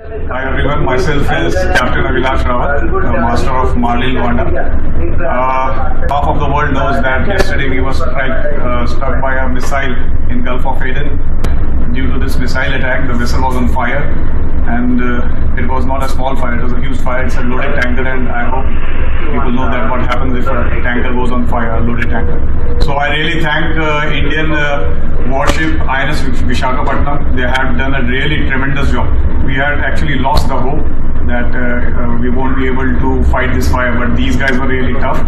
Hi everyone, myself is Captain Avilash Rawat, the master of Marlin Wanda. Uh, half of the world knows that yesterday we were strike, uh, struck by a missile in Gulf of Aden. Due to this missile attack, the vessel was on fire and uh, it was not a small fire, it was a huge fire. It's a loaded tanker and I hope people know that what happens if a tanker goes on fire, a loaded tanker. So I really thank uh, Indian uh, warship INS Vishakhapatnam. They have done a really tremendous job. We had actually lost the hope that uh, uh, we won't be able to fight this fire, but these guys were really tough.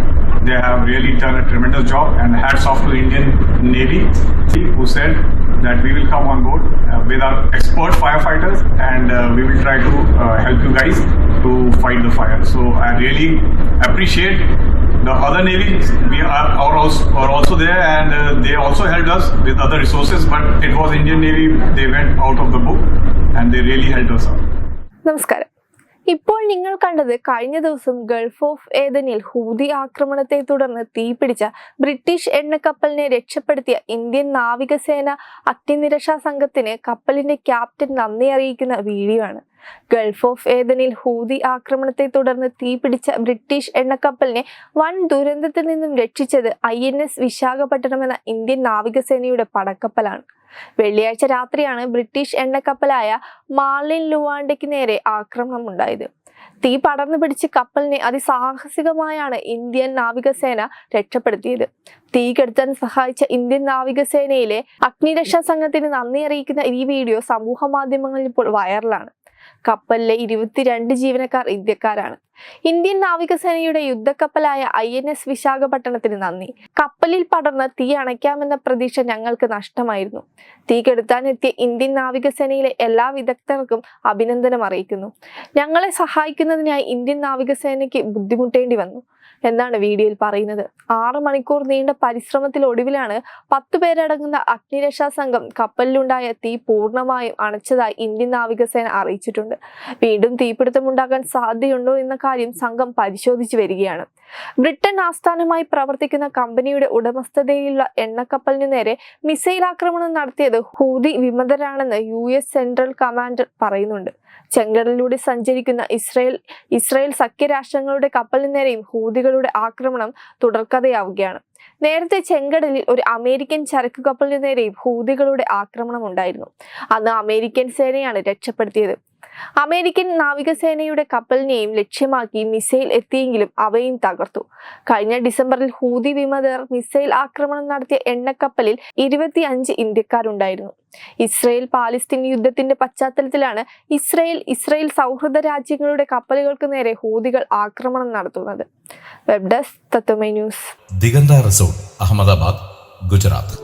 They have really done a tremendous job, and hats off to Indian Navy who said that we will come on board uh, with our expert firefighters and uh, we will try to uh, help you guys to fight the fire. So I really appreciate the other navy we are, are, also, are also there and uh, they also helped us with other resources but it was indian navy they went out of the book and they really helped us out നമസ്കാരം ഇപ്പോൾ നിങ്ങൾ കണ്ടത് കഴിഞ്ഞ ദിവസം Gulf of ഏതനിൽ Houthi ആക്രമണത്തെ തുടർന്ന് തീപിടിച്ച British എണ്ണക്കപ്പലിനെ രക്ഷപ്പെടുത്തിയ Indian നാവികസേന അഗ്നിനിരക്ഷാ സംഘത്തിന് കപ്പലിന്റെ ക്യാപ്റ്റൻ നന്ദി അറിയിക്കുന്ന വീഡിയോ ആണ് ഗൾഫ് ഓഫ് ഏതനിൽ ഹൂതി ആക്രമണത്തെ തുടർന്ന് തീപിടിച്ച ബ്രിട്ടീഷ് എണ്ണക്കപ്പലിനെ വൻ ദുരന്തത്തിൽ നിന്നും രക്ഷിച്ചത് ഐ എൻ എസ് വിശാഖപട്ടണം എന്ന ഇന്ത്യൻ നാവികസേനയുടെ പടക്കപ്പലാണ്. വെള്ളിയാഴ്ച രാത്രിയാണ് ബ്രിട്ടീഷ് എണ്ണക്കപ്പലായ മാർലിൻ ലുവാണ്ടയ്ക്ക് നേരെ ആക്രമണം ഉണ്ടായത്. തീ പടർന്നു പിടിച്ച് കപ്പലിനെ അതിസാഹസികമായാണ് ഇന്ത്യൻ നാവികസേന രക്ഷപ്പെടുത്തിയത്. തീ കെടുത്താൻ സഹായിച്ച ഇന്ത്യൻ നാവികസേനയിലെ അഗ്നിരക്ഷാ സംഘത്തിന് നന്ദി അറിയിക്കുന്ന ഈ വീഡിയോ സമൂഹ മാധ്യമങ്ങളിൽ ഇപ്പോൾ വൈറലാണ്. കപ്പലിലെ ഇരുപത്തിരണ്ട് ജീവനക്കാർ ഇന്ത്യക്കാരാണ്. ഇന്ത്യൻ നാവികസേനയുടെ യുദ്ധക്കപ്പലായ ഐ എൻ എസ് വിശാഖപട്ടണത്തിന് നന്ദി. കപ്പലിൽ പടർന്ന് തീ അണയ്ക്കാമെന്ന പ്രതീക്ഷ ഞങ്ങൾക്ക് നഷ്ടമായിരുന്നു. തീ കെടുത്താനെത്തിയ ഇന്ത്യൻ നാവികസേനയിലെ എല്ലാ വിദഗ്ധർക്കും അഭിനന്ദനം അറിയിക്കുന്നു. ഞങ്ങളെ സഹായിക്കുന്നതിനായി ഇന്ത്യൻ നാവികസേനയ്ക്ക് ബുദ്ധിമുട്ടേണ്ടി വന്നു. എന്നാണ് വീഡിയോയിൽ പറയുന്നത്. ആറ് മണിക്കൂർ നീണ്ട പരിശ്രമത്തിൽ പരിശ്രമത്തിലൊടുവിലാണ് പത്തു പേരടങ്ങുന്ന അഗ്നിരക്ഷാ സംഘം കപ്പലിലുണ്ടായ തീ പൂർണമായും അണച്ചതായി ഇന്ത്യൻ നാവികസേന അറിയിച്ചിട്ടുണ്ട്. വീണ്ടും തീപിടുത്തമുണ്ടാകാൻ സാധ്യതയുണ്ടോ എന്ന കാര്യം സംഘം പരിശോധിച്ചു വരികയാണ്. ബ്രിട്ടൻ ആസ്ഥാനമായി പ്രവർത്തിക്കുന്ന കമ്പനിയുടെ ഉടമസ്ഥതയിലുള്ള എണ്ണക്കപ്പലിനു നേരെ മിസൈൽ ആക്രമണം നടത്തിയത് ഹൂതി വിമതരാണെന്ന് യു എസ് സെൻട്രൽ കമാൻഡർ പറയുന്നുണ്ട്. ചെങ്കടലിലൂടെ സഞ്ചരിക്കുന്ന ഇസ്രയേൽ ഇസ്രയേൽ സഖ്യരാഷ്ട്രങ്ങളുടെ കപ്പലിനു നേരെയും ഹൂതികളുടെ ആക്രമണം തുടർക്കഥയാവുകയാണ്. നേരത്തെ ചെങ്കടലിൽ ഒരു അമേരിക്കൻ ചരക്ക് കപ്പലിനു നേരെയും ഹൂതികളുടെ ആക്രമണം ഉണ്ടായിരുന്നു. അന്ന് അമേരിക്കൻ സേനയാണ് രക്ഷപ്പെടുത്തിയത്. അമേരിക്കൻ നാവികസേനയുടെ കപ്പലിനെയും ലക്ഷ്യമാക്കി മിസൈൽ എത്തിയെങ്കിലും അവയും തകർത്തു. കഴിഞ്ഞ ഡിസംബറിൽ ഹൂതി വിമതർ മിസൈൽ ആക്രമണം നടത്തിയ എണ്ണക്കപ്പലിൽ ഇരുപത്തിയഞ്ച് ഇന്ത്യക്കാരുണ്ടായിരുന്നു. ഇസ്രയേൽ പാലസ്തീൻ യുദ്ധത്തിന്റെ പശ്ചാത്തലത്തിലാണ് ഇസ്രയേൽ ഇസ്രയേൽ സൗഹൃദ രാജ്യങ്ങളുടെ കപ്പലുകൾക്ക് നേരെ ഹൂതികൾ ആക്രമണം നടത്തുന്നത്. വെബ് ഡെസ്ക് തത്വമേ ന്യൂസ്. ദിഗന്ത റിസോർട്ട് അഹമ്മദാബാദ് ഗുജറാത്ത്.